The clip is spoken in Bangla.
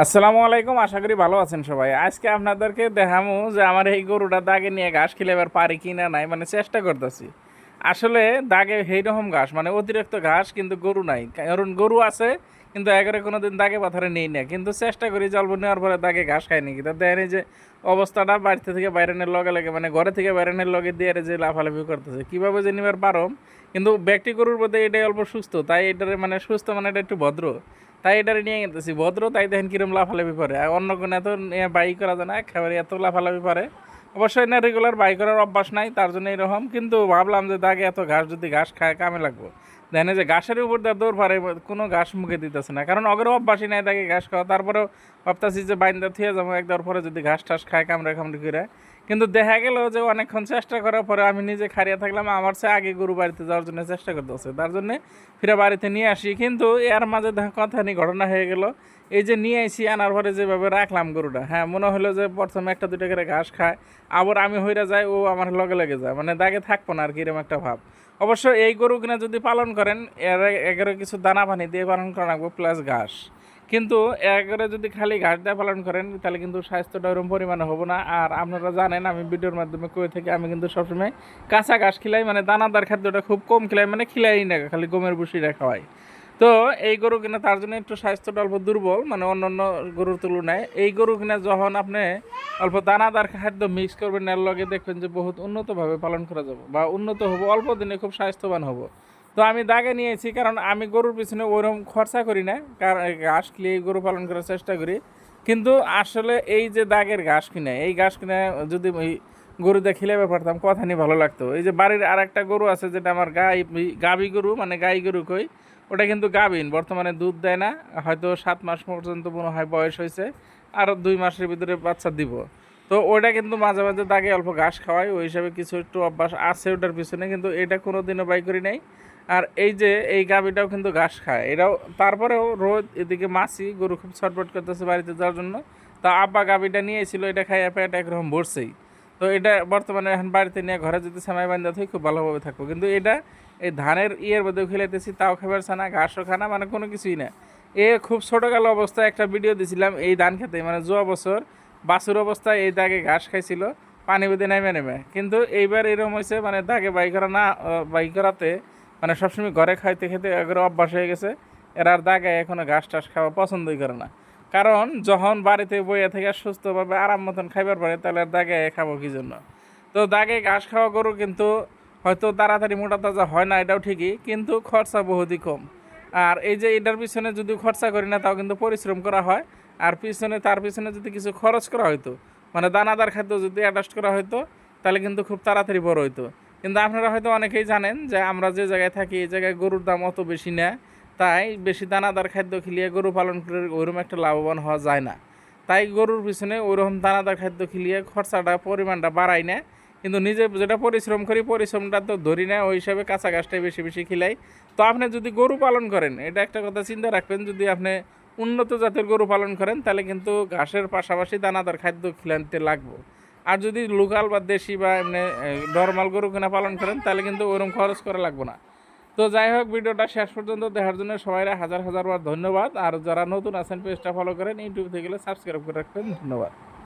আসসালামু আলাইকুম, আশা করি ভালো আছেন সবাই। আজকে আপনাদেরকে দেখামু যে আমার এই গরুটা দাগে নিয়ে ঘাস খেলে এবার পারি কি না নাই মানে চেষ্টা করতেছি। আসলে দাগে রকম ঘাস মানে অতিরিক্ত ঘাস কিন্তু গরু নাই। কারণ গরু আছে, কিন্তু একেবারে কোনো দিন দাগে পাথরে নেই না। কিন্তু চেষ্টা করি জল নেওয়ার পরে দাগে ঘাস খাই নাকি। তা যে অবস্থাটা বাড়িতে থেকে বাইরেনের লগে লগে মানে ঘরে থেকে বাইরেনের লগে দিয়ে যে লাফালাফি করতেছে। কীভাবে যে নিবার পারম, কিন্তু ব্যক্তি গরুর মধ্যে এটাই অল্প সুস্থ, তাই এটারে মানে সুস্থ মানে এটা একটু ভদ্র। তাই এটারে নিয়ে গেতেছি। ভদ্র তাই দেখেন কিরম লাফালাফি পারে আর অন্য কোনো এত বাইক করা যায় না, একেবারে এত লাফালাফি পারে অবশ্যই না রেগুলার বাইক করার অভ্যাস নাই, তার জন্য এরকম। কিন্তু ভাবলাম যে দাগে এত ঘাস যদি ঘাস খায়, কামে লাগবো। দেখেন যে ঘাসের উপর দিয়ে দৌড় পারে কোনো ঘাস মুখে দিতেছে না। কারণ অগের অভ্যাসই নাই তাকে ঘাস খাওয়া। তারপরেও ভাবতেছি যে বাইন্দা থুয়ে যাব একদর পরে যদি ঘাস টাস খায় কামড়ে কামড়ে করে। কিন্তু দেখা গেল যে অনেকক্ষণ চেষ্টা করার পরে আমি নিজে খারিয়া থাকলাম, আমার চেয়ে আগে গরু বাড়িতে যাওয়ার জন্য চেষ্টা করতেছে। তার জন্যে ফিরে বাড়িতে নিয়ে আসি। কিন্তু এর মাঝে কথা নিয়ে ঘটনা হয়ে গেল। এই যে নিয়ে আসি আনার পরে যেভাবে রাখলাম গরুটা হ্যাঁ মনে হলো যে প্রথমে একটা, দুটো করে ঘাস খায়, আবার আমি হইরা যাই, ও আমার লগে লগে যায়। মানে দাগে থাকব না আর কি, এরকম একটা ভাব। অবশ্য এই গরু কিনা যদি পালন করেন, এর এগারো কিছু দানা পানি দিয়ে পালন করা লাগবে প্লাস ঘাস। কিন্তু একবারে যদি খালি ঘাস পালন করেন, তাহলে কিন্তু স্বাস্থ্যটা ওরকম পরিমাণে হব না। আর আপনারা জানেন, আমি ভিডিওর মাধ্যমে কয়ে থাকি, আমি কিন্তু সবসময় কাঁচা ঘাস খিলাই মানে দানাদার খাদ্যটা খুব কম খিলাই মানে খিলাই না, খালি গমের বুসিটা খাওয়াই। তো এই গরু কিনা, তার জন্য একটু স্বাস্থ্যটা অল্প দুর্বল মানে অন্য অন্য গরুর তুলনায়। এই গরু কিনা, যখন আপনি অল্প দানাদার খাদ্য মিক্স করবেন, এর লগে দেখবেন যে বহুত উন্নতভাবে পালন করা যাবে, বা উন্নত হব, অল্প দিনে খুব স্বাস্থ্যবান হব। তো আমি দাগে নিয়েছি, কারণ আমি গরুর পিছনে ওইরকম খরচা করি না ঘাস কিনে গরু পালন করার চেষ্টা করি। কিন্তু আসলে এই যে দাগের ঘাস কিনে, এই ঘাস কিনে যদি ওই গরু দিয়ে খিলাবে পারতাম, কথা নিয়ে ভালো লাগতো। এই যে বাড়ির আর একটা গরু আছে, যেটা আমার গাই, গাবি গরু মানে গাই গরু কই, ওটা কিন্তু গাবিন, বর্তমানে দুধ দেয় না, হয়তো সাত মাস পর্যন্ত মনে হয় বয়স হয়েছে, আর দুই মাসের ভিতরে বাচ্চা দিব। তো ওটা কিন্তু মাঝে মাঝে দাগে অল্প ঘাস খাওয়াই, ওই হিসাবে কিছু একটু অভ্যাস আছে ওটার পিছনে, কিন্তু এটা কোনো দিনও বাই করি নাই। আর এই যে এই গাভিটাও কিন্তু ঘাস খায়, এটাও তারপরেও রোদ এদিকে মাছি গরু খুব ছটফট করতেছে বাড়িতে যাওয়ার জন্য। তা আব্বা গাভিটা নিয়েছিল, এটা খাইয়া পেট একরকম ভরছেই। তো এটা বর্তমানে এখন বাড়িতে নিয়ে ঘরে যদি সামাই বান্ধা থাকি খুব ভালোভাবে থাকব। কিন্তু এটা এই ধানের ইয়ের মধ্যেও খেলাইতেছি, তাও খাবার ছানা, ঘাসও খানা মানে কোনো কিছুই না। এ খুব ছোটোকাল অবস্থায় একটা ভিডিও দিছিলাম, এই ধান খেতে মানে জোয়া বছর বাছুর অবস্থায় এই দাগে ঘাস খাইছিল, পানি বেঁধে নেমে নেমে কিন্তু এইবার এরকম হয়েছে মানে দাগে বাই করা না বাই করাতে মানে সবসময় ঘরে খাইতে খেতে এগুলো অভ্যাস হয়ে গেছে। এরা আর দাগে এখনও ঘাস টাস খাওয়া পছন্দই করে না। কারণ যখন বাড়িতে বইয়া থেকে সুস্থভাবে আরাম মতন খাইবার পারে, তাহলে আর দাগে খাব কি জন্য? তো দাগে ঘাস খাওয়া গরু কিন্তু হয়তো তাড়াতাড়ি মোটা তাজা হয় না, এটাও ঠিকই, কিন্তু খরচা বহুতই কম। আর এই যে এটার পিছনে যদি খরচা করি না, তাও কিন্তু পরিশ্রম করা হয়। আর পিছনে, তার পিছনে যদি কিছু খরচ করা হয়তো মানে দানাদার খাদ্য যদি অ্যাডাস্ট করা হয়তো তাহলে কিন্তু খুব তাড়াতাড়ি বড় হইতো। কিন্তু আপনারা হয়তো অনেকেই জানেন যে আমরা যে জায়গায় থাকি, এই জায়গায় গরুর দাম অত বেশি না, তাই বেশি দানাদার খাদ্য খিলিয়ে গরু পালন করে ওইরকম একটা লাভবান হওয়া যায় না। তাই গরুর পিছনে ওইরকম দানাদার খাদ্য খিলিয়ে খরচাটা, পরিমাণটা বাড়াই না। কিন্তু নিজে যেটা পরিশ্রম করি, পরিশ্রমটা তো ধরি না, ওই হিসাবে কাঁচা গাছটাই বেশি বেশি খিলাই। তো আপনি যদি গরু পালন করেন, এটা একটা কথা চিন্তা রাখবেন, যদি আপনি উন্নত জাতের গরু পালন করেন, তাহলে কিন্তু ঘাসের পাশাপাশি দানাদার খাদ্য খিলানতে লাগবে। আর যদি লোকাল বা দেশি বা এমনি নর্মাল গরু কিনা পালন করেন, তাহলে কিন্তু ওরকম খরচ করা লাগবে না। তো যাই হোক, ভিডিওটা শেষ পর্যন্ত দেখার জন্য সবাই হাজার হাজার বার ধন্যবাদ। আর যারা নতুন আছেন পেজটা ফলো করেন ইউটিউব থেকে সাবস্ক্রাইব করে রাখবেন। ধন্যবাদ।